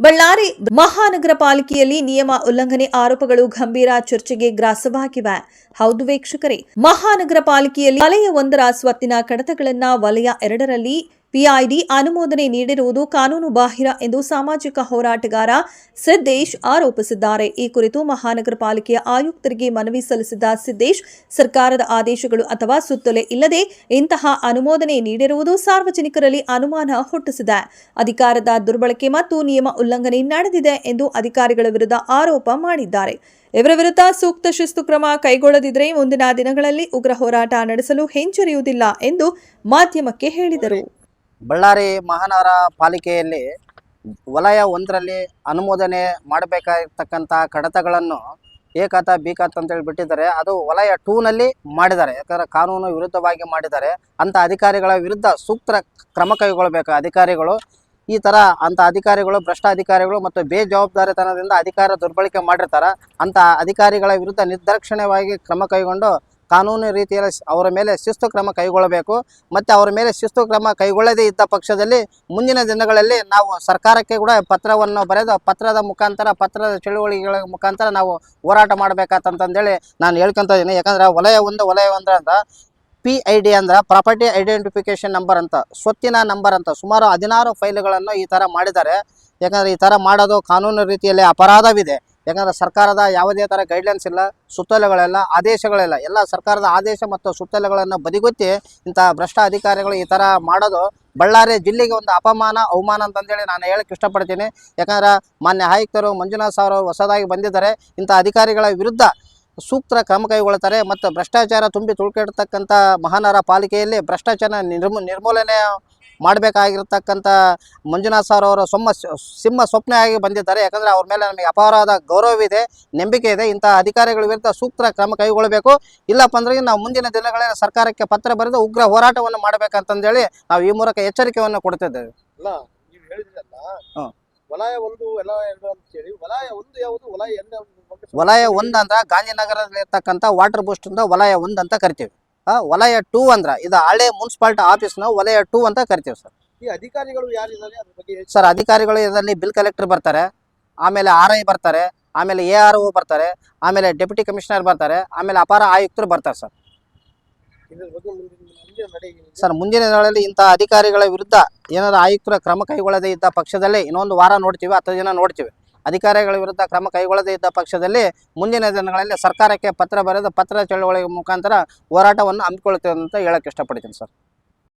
ಬಳ್ಳಾರಿ ಮಹಾನಗರ ಪಾಲಿಕೆಯಲ್ಲಿ ನಿಯಮ ಉಲ್ಲಂಘನೆ ಆರೋಪಗಳು ಗಂಭೀರ ಚರ್ಚೆಗೆ ಗ್ರಾಸವಾಗಿವೆ ಹೌದು ವೀಕ್ಷಕರೇ, ಮಹಾನಗರ ಪಾಲಿಕೆಯಲ್ಲಿ ವಲಯ ಒಂದರ ಸ್ವತ್ತಿನ ಕಡತಗಳನ್ನ ವಲಯ ಎರಡರಲ್ಲಿ ಪಿಐಡಿ ಅನುಮೋದನೆ ನೀಡಿರುವುದು ಕಾನೂನು ಬಾಹಿರ ಎಂದು ಸಾಮಾಜಿಕ ಹೋರಾಟಗಾರ ಸಿದ್ದೇಶ್ ಆರೋಪಿಸಿದ್ದಾರೆ. ಈ ಕುರಿತು ಮಹಾನಗರ ಪಾಲಿಕೆಯ ಆಯುಕ್ತರಿಗೆ ಮನವಿ ಸಲ್ಲಿಸಿದ ಸಿದ್ದೇಶ್, ಸರ್ಕಾರದ ಆದೇಶಗಳು ಅಥವಾ ಸುತ್ತೋಲೆ ಇಲ್ಲದೆ ಇಂತಹ ಅನುಮೋದನೆ ನೀಡಿರುವುದು ಸಾರ್ವಜನಿಕರಲ್ಲಿ ಅನುಮಾನ ಹುಟ್ಟಿಸಿದೆ. ಅಧಿಕಾರದ ದುರ್ಬಳಕೆ ಮತ್ತು ನಿಯಮ ಉಲ್ಲಂಘನೆ ನಡೆದಿದೆ ಎಂದು ಅಧಿಕಾರಿಗಳ ವಿರುದ್ಧ ಆರೋಪ ಮಾಡಿದ್ದಾರೆ. ಇವರ ವಿರುದ್ಧ ಸೂಕ್ತ ಶಿಸ್ತು ಕ್ರಮ ಕೈಗೊಳ್ಳದಿದ್ದರೆ ಮುಂದಿನ ದಿನಗಳಲ್ಲಿ ಉಗ್ರ ಹೋರಾಟ ನಡೆಸಲು ಹಿಂಜರಿಯುವುದಿಲ್ಲ ಎಂದು ಮಾಧ್ಯಮಕ್ಕೆ ಹೇಳಿದರು. ಬಳ್ಳಾರಿ ಮಹಾನಗರ ಪಾಲಿಕೆಯಲ್ಲಿ ವಲಯ ಒಂದರಲ್ಲಿ ಅನುಮೋದನೆ ಮಾಡಬೇಕಾಗಿರ್ತಕ್ಕಂಥ ಕಡತಗಳನ್ನು ಏಕಾತ ಬೀಕಾತ ಅಂತ ಅಂತೇಳಿ ಬಿಟ್ಟಿದ್ದಾರೆ. ಅದು ವಲಯ ಟೂನಲ್ಲಿ ಮಾಡಿದ್ದಾರೆ. ಯಾಕಂದರೆ ಕಾನೂನು ವಿರುದ್ಧವಾಗಿ ಮಾಡಿದ್ದಾರೆ. ಅಂಥ ಅಧಿಕಾರಿಗಳ ವಿರುದ್ಧ ಸೂಕ್ತ ಕ್ರಮ ಕೈಗೊಳ್ಳಬೇಕು ಅಧಿಕಾರಿಗಳು. ಈ ಥರ ಅಂಥ ಅಧಿಕಾರಿಗಳು ಭ್ರಷ್ಟ ಅಧಿಕಾರಿಗಳು ಮತ್ತು ಬೇಜವಾಬ್ದಾರಿತನದಿಂದ ಅಧಿಕಾರ ದುರ್ಬಳಕೆ ಮಾಡಿರ್ತಾರೆ. ಅಂಥ ಅಧಿಕಾರಿಗಳ ವಿರುದ್ಧ ನಿರ್ದಾಕ್ಷಿಣ್ಯವಾಗಿ ಕ್ರಮ ಕೈಗೊಂಡು ಕಾನೂನು ರೀತಿಯಲ್ಲಿ ಅವರ ಮೇಲೆ ಶಿಸ್ತು ಕ್ರಮ ಕೈಗೊಳ್ಳಬೇಕು. ಮತ್ತು ಅವರ ಮೇಲೆ ಶಿಸ್ತು ಕ್ರಮ ಕೈಗೊಳ್ಳದೇ ಇದ್ದ ಪಕ್ಷದಲ್ಲಿ ಮುಂದಿನ ದಿನಗಳಲ್ಲಿ ನಾವು ಸರ್ಕಾರಕ್ಕೆ ಕೂಡ ಪತ್ರವನ್ನು ಬರೆದು, ಪತ್ರದ ಮುಖಾಂತರ, ಪತ್ರದ ಚಳುವಳಿಗಳ ಮುಖಾಂತರ ನಾವು ಹೋರಾಟ ಮಾಡಬೇಕಾತಂತಂದೇಳಿ ನಾನು ಹೇಳ್ಕೊಂತ ಇದ್ದೀನಿ ಯಾಕಂದ್ರೆ ವಲಯ ಒಂದು ವಲಯ ಒಂದು ಅಂತ ಪಿ ಐ ಡಿ ಅಂದ್ರೆ ಪ್ರಾಪರ್ಟಿ ಐಡೆಂಟಿಫಿಕೇಶನ್ ನಂಬರ್ ಅಂತ, ಸ್ವತ್ತಿನ ನಂಬರ್ ಅಂತ, ಸುಮಾರು ಹದಿನಾರು ಫೈಲ್ಗಳನ್ನು ಈ ಥರ ಮಾಡಿದ್ದಾರೆ. ಯಾಕಂದರೆ ಈ ಥರ ಮಾಡೋದು ಕಾನೂನು ರೀತಿಯಲ್ಲಿ ಅಪರಾಧವಿದೆ. ಯಾಕಂದರೆ ಸರ್ಕಾರದ ಯಾವುದೇ ಥರ ಗೈಡ್ಲೈನ್ಸ್ ಇಲ್ಲ, ಸುತ್ತೋಲೆಗಳೆಲ್ಲ, ಆದೇಶಗಳೆಲ್ಲ, ಎಲ್ಲ ಸರ್ಕಾರದ ಆದೇಶ ಮತ್ತು ಸುತ್ತೋಲೆಗಳನ್ನು ಬದಿಗೊತ್ತಿ ಇಂಥ ಭ್ರಷ್ಟ ಅಧಿಕಾರಿಗಳು ಈ ಥರ ಮಾಡೋದು ಬಳ್ಳಾರಿ ಜಿಲ್ಲೆಗೆ ಒಂದು ಅಪಮಾನ, ಅವಮಾನ ಅಂತಂದೇಳಿ ನಾನು ಹೇಳಕ್ಕೆ ಇಷ್ಟಪಡ್ತೀನಿ. ಯಾಕಂದ್ರೆ ಮಾನ್ಯ ಆಯುಕ್ತರು ಮಂಜುನಾಥ್ ಸಾವಿರ ಹೊಸದಾಗಿ ಬಂದಿದ್ದಾರೆ. ಇಂಥ ಅಧಿಕಾರಿಗಳ ವಿರುದ್ಧ ಸೂಕ್ತ ಕ್ರಮ ಕೈಗೊಳ್ತಾರೆ ಮತ್ತು ಭ್ರಷ್ಟಾಚಾರ ತುಂಬಿ ತುಳ್ಕಿಡ್ತಕ್ಕಂಥ ಮಹಾನಗರ ಪಾಲಿಕೆಯಲ್ಲಿ ಭ್ರಷ್ಟಾಚಾರ ನಿರ್ಮೂ ನಿರ್ಮೂಲನೆ ಮಾಡಬೇಕಾಗಿರ್ತಕ್ಕಂಥ ಮಂಜುನಾಥ್ ಸರ್ ಅವರು ಸೊಮ್ಮ ಸಿಂಹ ಸ್ವಪ್ನೆಯಾಗಿ ಬಂದಿದ್ದಾರೆ. ಯಾಕಂದರೆ ಅವ್ರ ಮೇಲೆ ನಮಗೆ ಅಪಾರವಾದ ಗೌರವವಿದೆ ನಂಬಿಕೆ ಇದೆ ಇಂಥ ಅಧಿಕಾರಿಗಳ ವಿರುದ್ಧ ಸೂಕ್ತ ಕ್ರಮ ಕೈಗೊಳ್ಳಬೇಕು. ಇಲ್ಲಪ್ಪ ಅಂದ್ರೆ ನಾವು ಮುಂದಿನ ದಿನಗಳಲ್ಲಿ ಸರ್ಕಾರಕ್ಕೆ ಪತ್ರ ಬರೆದು ಉಗ್ರ ಹೋರಾಟವನ್ನು ಮಾಡಬೇಕಂತಂದೇಳಿ ನಾವು ಈ ಮೂಲಕ ಎಚ್ಚರಿಕೆಯನ್ನು ಕೊಡ್ತಿದ್ದೇವೆ. ವಲಯ ಒಂದು ವಲಯ ಎರಡು ಅಂತ ಹೇಳಿ ವಲಯ ಒಂದು ಯಾವುದು ವಲಯ ಎರಡು ವಲಯ ಒಂದು ಅಂದ್ರ ಗಾಂಧಿನಗರದಲ್ಲಿ ಇರ್ತಕ್ಕಂಥ ವಾಟರ್ ಬೂಸ್ಟ್ ವಲಯ ಒಂದು ಅಂತ ಕರಿತೀವಿ. ವಲಯ ಟೂ ಅಂದ್ರ ಇದು ಹಳೆ ಮುನ್ಸಿಪಾಲ್ಟಿ ಆಫೀಸ್ನ ವಲಯ ಟೂ ಅಂತ ಕರಿತೀವಿ ಸರ್. ಈ ಅಧಿಕಾರಿಗಳು ಯಾರಿದ್ದಾರೆ ಸರ್ ಅಧಿಕಾರಿಗಳು ಇದರಲ್ಲಿ ಬಿಲ್ ಕಲೆಕ್ಟರ್ ಬರ್ತಾರೆ ಆಮೇಲೆ ಆರ್ ಐ ಬರ್ತಾರೆ ಆಮೇಲೆ ಎ ಆರ್ ಒ ಬರ್ತಾರೆ ಆಮೇಲೆ ಡೆಪ್ಯೂಟಿ ಕಮಿಷನರ್ ಬರ್ತಾರೆ ಆಮೇಲೆ ಅಪಾರ ಆಯುಕ್ತರು ಬರ್ತಾರೆ ಸರ್? ಸರ್ ಮುಂದಿನ ದಿನಗಳಲ್ಲಿ ಇಂಥ ಅಧಿಕಾರಿಗಳ ವಿರುದ್ಧ ಏನಾದ್ರು ಆಯುಕ್ತರ ಕ್ರಮ ಕೈಗೊಳ್ಳದೇ ಇದ್ದ ಪಕ್ಷದಲ್ಲಿ ಇನ್ನೊಂದು ವಾರ ನೋಡ್ತೀವಿ ಹತ್ತು ದಿನ ನೋಡ್ತೀವಿ. ಅಧಿಕಾರಿಗಳ ವಿರುದ್ಧ ಕ್ರಮ ಕೈಗೊಳ್ಳದೇ ಇದ್ದ ಪಕ್ಷದಲ್ಲಿ ಮುಂದಿನ ದಿನಗಳಲ್ಲಿ ಸರ್ಕಾರಕ್ಕೆ ಪತ್ರ ಬರೆದು ಪತ್ರ ಚಳವಳಿ ಮುಖಾಂತರ ಹೋರಾಟವನ್ನು ಹಮ್ಮಿಕೊಳ್ತೇವೆ ಅಂತ ಹೇಳಕ್ಕೆ ಇಷ್ಟಪಡ್ತೀನಿ ಸರ್.